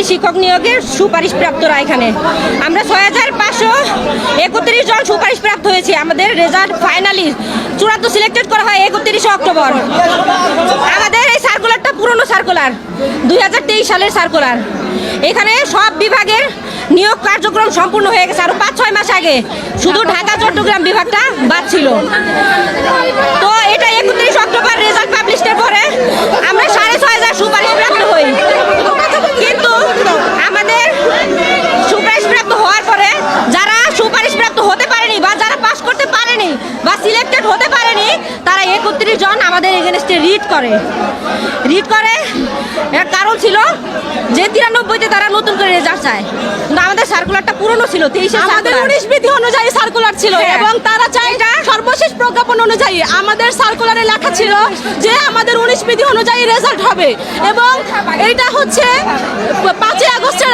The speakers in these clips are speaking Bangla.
সরকারি শিক্ষক নিয়োগের সুপারিশ প্রাপ্তরা এখানে আমরা ছয় হাজার পাঁচশো একত্রিশ জন সুপারিশ প্রাপ্ত হয়েছে। আমাদের রেজাল্ট ফাইনালি চূড়ান্ত সিলেক্টেড করা হয় একত্রিশে অক্টোবর। আমাদের এই সার্কুলারটা পুরনো সার্কুলার, দুই হাজার তেইশ সালের সার্কুলার। এখানে সব বিভাগের নিয়োগ কার্যক্রম সম্পূর্ণ হয়ে গেছে। আরও পাঁচ, ছয় মাস আগে শুধু ঢাকা, চট্টগ্রাম বিভাগটা বাদ ছিল। তো এটা একত্রিশ অক্টোবর রেজাল্ট পাবলিশের পরে আমরা সাড়ে ছয় হাজার সুপারিশ প্রাপ্ত হই কিন্তু আমাদের সুপারিশ প্রাপ্ত হওয়ার পরে যারা সুপারিশ প্রাপ্ত হতে পারেনি বা যারা পাশ করতে পারেনি বা সিলেক্টেড হতে পারেনি তারা একত্রিশ জন আমাদের এগেনস্টে রিড করে। রিড করে এর কারণ ছিল যে তিরানব্বইতে তারা নতুন করে রেজাল্ট চায়। কিন্তু আমাদের সার্কুলারটা পুরনো ছিল তেইশে আমাদের উনিশ বিধি অনুযায়ী সার্কুলার ছিল হ্যাঁ। এবং তারা চাই সর্বশেষ প্রজ্ঞাপন অনুযায়ী আমাদের সার্কুলারে লেখা ছিল যে আমাদের উনিশ বিধি অনুযায়ী রেজাল্ট হবে। এবং এইটা হচ্ছে পাঁচই আগস্টের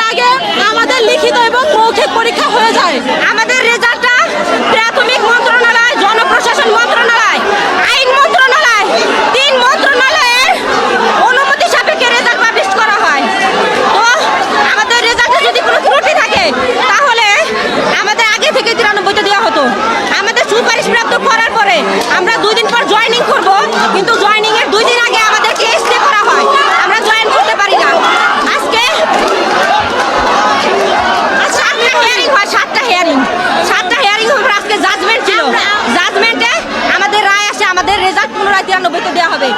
আমাদের আগে থেকে তিরানব্বইতে দেওয়া হতো। আমাদের সুপারিশ প্রাপ্ত করার পরে আমরা দুই দিন পর জয়েনিং করব কিন্তু জয়েনিং এর দুই দিন আগে আমাদেরকে স্টে করা হয়। আমরা জয়েন করতে পারি না। আজকে সাতটা হিয়ারিং হয় সাতটা হিয়ারিং সাতটা হিয়ারিং আজকে জাজমেন্ট ছিল। জাজমেন্টে আমাদের রায় আসে আমাদের রেজাল্ট পুনরায় তিরানব্বইতে দেওয়া হবে।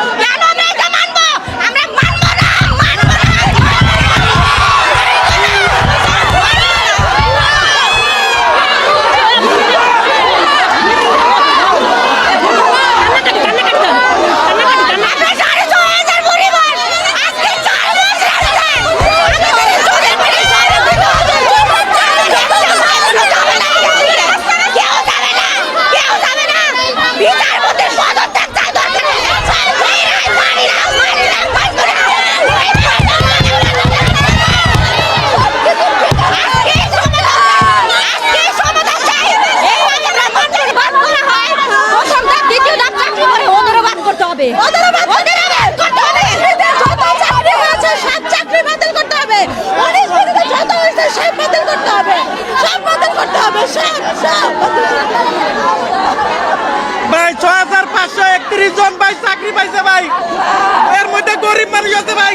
ভাই, ছয় হাজার পাঁচশো একত্রিশ জন ভাই চাকরি পাইছে ভাই। এর মধ্যে গরিব মানুষ আছে ভাই।